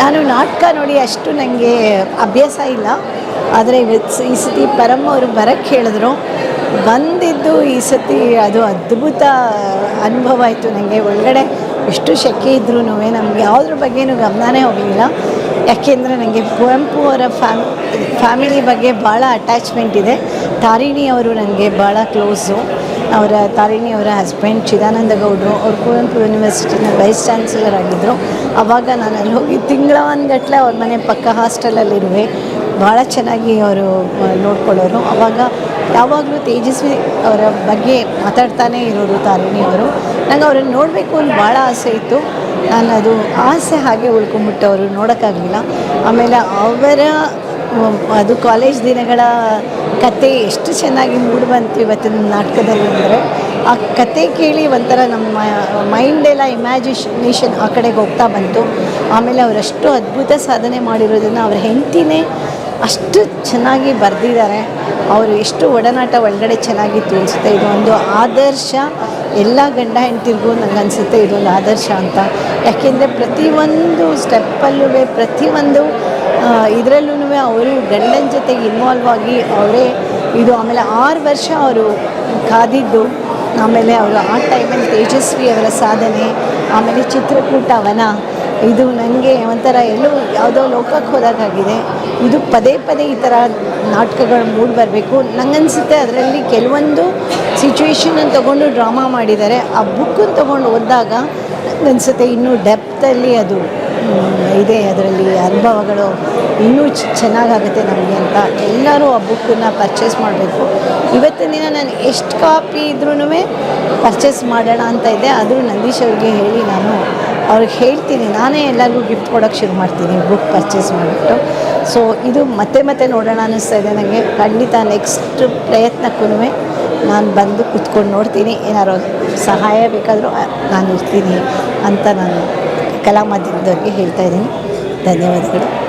ನಾನು ನಾಟಕ ನೋಡಿ ಅಷ್ಟು ನನಗೆ ಅಭ್ಯಾಸ ಇಲ್ಲ. ಆದರೆ ಈ ಸತಿ ಪರಮ್ ಅವರು ಬರಕ್ಕೆ ಹೇಳಿದ್ರು. ಬಂದಿದ್ದು ಈ ಸತಿ ಅದು ಅದ್ಭುತ ಅನುಭವ ಆಯಿತು ನನಗೆ ಒಳಗಡೆ ಎಷ್ಟು ಶೆಕೆ ಇದ್ರೂ ನಮ್ಗೆ ಯಾವುದ್ರ ಬಗ್ಗೆನೂ ಗಮನನೇ ಹೋಗಲಿಲ್ಲ. ಯಾಕೆಂದರೆ ನನಗೆ ಕುವೆಂಪು ಅವರ ಫ್ಯಾಮ್, ಫ್ಯಾಮಿಲಿ ಬಗ್ಗೆ ಭಾಳ ಅಟ್ಯಾಚ್ಮೆಂಟ್ ಇದೆ. ತಾರಿಣಿ ಅವರು ನನಗೆ ಭಾಳ ಕ್ಲೋಸು ಅವರ ತಾರಿಣಿ ಅವರ ಹಸ್ಬೆಂಡ್ ಚಿದಾನಂದ ಗೌಡರು ಅವ್ರು ಕುವೆಂಪು ಯೂನಿವರ್ಸಿಟಿನ ವೈಸ್ ಚಾನ್ಸಲರ್ ಆಗಿದ್ದರು ಆವಾಗ ನಾನು ಅಲ್ಲಿ ಹೋಗಿ ತಿಂಗಳ ಒಂದು ಗಟ್ಟಲೆ ಅವ್ರ ಮನೆ ಪಕ್ಕ ಹಾಸ್ಟೆಲಲ್ಲಿರುವೆ ಭಾಳ ಚೆನ್ನಾಗಿ ಅವರು ನೋಡ್ಕೊಳ್ಳೋರು. ಆವಾಗ ಯಾವಾಗಲೂ ತೇಜಸ್ವಿ ಅವರ ಬಗ್ಗೆ ಮಾತಾಡ್ತಾನೇ ಇರೋರು ತಾರಿಣಿ ಅವರು. ನಂಗೆ ಅವ್ರನ್ನ ನೋಡಬೇಕು ಅಂತ ಭಾಳ ಆಸೆ ಇತ್ತು. ನಾನು ಅದು ಆಸೆ ಹಾಗೆ ಉಳ್ಕೊಂಬಿಟ್ಟು ಅವರು ನೋಡೋಕ್ಕಾಗಲಿಲ್ಲ. ಆಮೇಲೆ ಅವರ ಅದು ಕಾಲೇಜ್ ದಿನಗಳ ಕತೆ ಎಷ್ಟು ಚೆನ್ನಾಗಿ ಮೂಡಿ ಬಂತು ಇವತ್ತಿನ ನಾಟಕದಲ್ಲಿ ಅಂದರೆ, ಆ ಕತೆ ಕೇಳಿ ಒಂಥರ ನಮ್ಮ ಮೈಂಡೆಲ್ಲ ಇಮ್ಯಾಜಿನೇಷನ್ ಆ ಕಡೆಗೆ ಹೋಗ್ತಾ ಬಂತು. ಆಮೇಲೆ ಅವರಷ್ಟು ಅದ್ಭುತ ಸಾಧನೆ ಮಾಡಿರೋದನ್ನು ಅವ್ರ ಹೆಂಡತಿನೇ ಅಷ್ಟು ಚೆನ್ನಾಗಿ ಬರೆದಿದ್ದಾರೆ. ಅವರು ಎಷ್ಟು ಒಡನಾಟ ಒಳಗಡೆ ಚೆನ್ನಾಗಿ ತೋರಿಸುತ್ತೆ. ಇದು ಒಂದು ಆದರ್ಶ. ಎಲ್ಲ ಗಂಡ ಹೆಂಡತಿರಿಗೂ ಅನಿಸುತ್ತೆ ಇದೊಂದು ಆದರ್ಶ ಅಂತ. ಯಾಕೆಂದರೆ ಪ್ರತಿಯೊಂದು ಸ್ಟೆಪ್ಪಲ್ಲೂ ಪ್ರತಿಯೊಂದು ಇದರಲ್ಲೂ ಅವರು ಗಂಡನ ಜೊತೆಗೆ ಇನ್ವಾಲ್ವ್ ಆಗಿ ಅವರೇ ಇದು ಆಮೇಲೆ ಆರು ವರ್ಷ ಅವರು ಕಾದಿದ್ದು. ಆಮೇಲೆ ಅವರು ಆ ಟೈಮಲ್ಲಿ ತೇಜಸ್ವಿ ಅವರ ಸಾಧನೆ, ಆಮೇಲೆ ಚಿತ್ರಕೂಟ ವನ ಇದು ನನಗೆ ಒಂಥರ ಎಲ್ಲೂ ಯಾವುದೋ ಲೋಕಕ್ಕೆ ಹೋದಾಗಾಗಿದೆ. ಇದು ಪದೇ ಪದೇ ಈ ಥರ ನಾಟಕಗಳು ಮೂಡಿ ಬರಬೇಕು. ನನಗನ್ಸುತ್ತೆ ಅದರಲ್ಲಿ ಕೆಲವೊಂದು ಸಿಚುವೇಶನನ್ನು ತೊಗೊಂಡು ಡ್ರಾಮಾ ಮಾಡಿದ್ದಾರೆ. ಆ ಬುಕ್ಕನ್ನು ತೊಗೊಂಡು ಓದಿದಾಗ ನನಗನ್ಸುತ್ತೆ ಇನ್ನೂ ಡೆಪ್ತಲ್ಲಿ ಅದು ಇದೆ ಅದರಲ್ಲಿ ಅನುಭವಗಳು ಇನ್ನೂ ಚೆನ್ನಾಗಾಗುತ್ತೆ ನಮಗೆ ಅಂತ ಎಲ್ಲರೂ ಆ ಬುಕ್ಕನ್ನು ಪರ್ಚೇಸ್ ಮಾಡಬೇಕು. ಇವತ್ತಿನ ದಿನ ನಾನು ಎಷ್ಟು ಕಾಪಿ ಇದ್ರೂ ಪರ್ಚೇಸ್ ಮಾಡೋಣ ಅಂತ ಇದೆ. ಆದರೂ ನಂದೀಶ್ ಅವ್ರಿಗೆ ಹೇಳಿ ನಾನು ಅವ್ರಿಗೆ ಹೇಳ್ತೀನಿ. ನಾನೇ ಎಲ್ಲರಿಗೂ ಗಿಫ್ಟ್ ಕೊಡೋಕ್ಕೆ ಶುರು ಮಾಡ್ತೀನಿ ಬುಕ್ ಪರ್ಚೇಸ್ ಮಾಡಿಬಿಟ್ಟು. ಸೊ ಇದು ಮತ್ತೆ ಮತ್ತೆ ನೋಡೋಣ ಅನ್ನಿಸ್ತಾ ಇದೆ ನನಗೆ ಖಂಡಿತ ನೆಕ್ಸ್ಟ್ ಪ್ರಯತ್ನಕ್ಕೂ ನಾನು ಬಂದು ಕುತ್ಕೊಂಡು ನೋಡ್ತೀನಿ. ಏನಾರು ಸಹಾಯ ಬೇಕಾದರೂ ನಾನು ಇರ್ತೀನಿ ಅಂತ ನಾನು ಕಲಾ ಮಾಧ್ಯಮದವ್ರಿಗೆ ಹೇಳ್ತಾ ಇದ್ದೀನಿ. ಧನ್ಯವಾದಗಳು.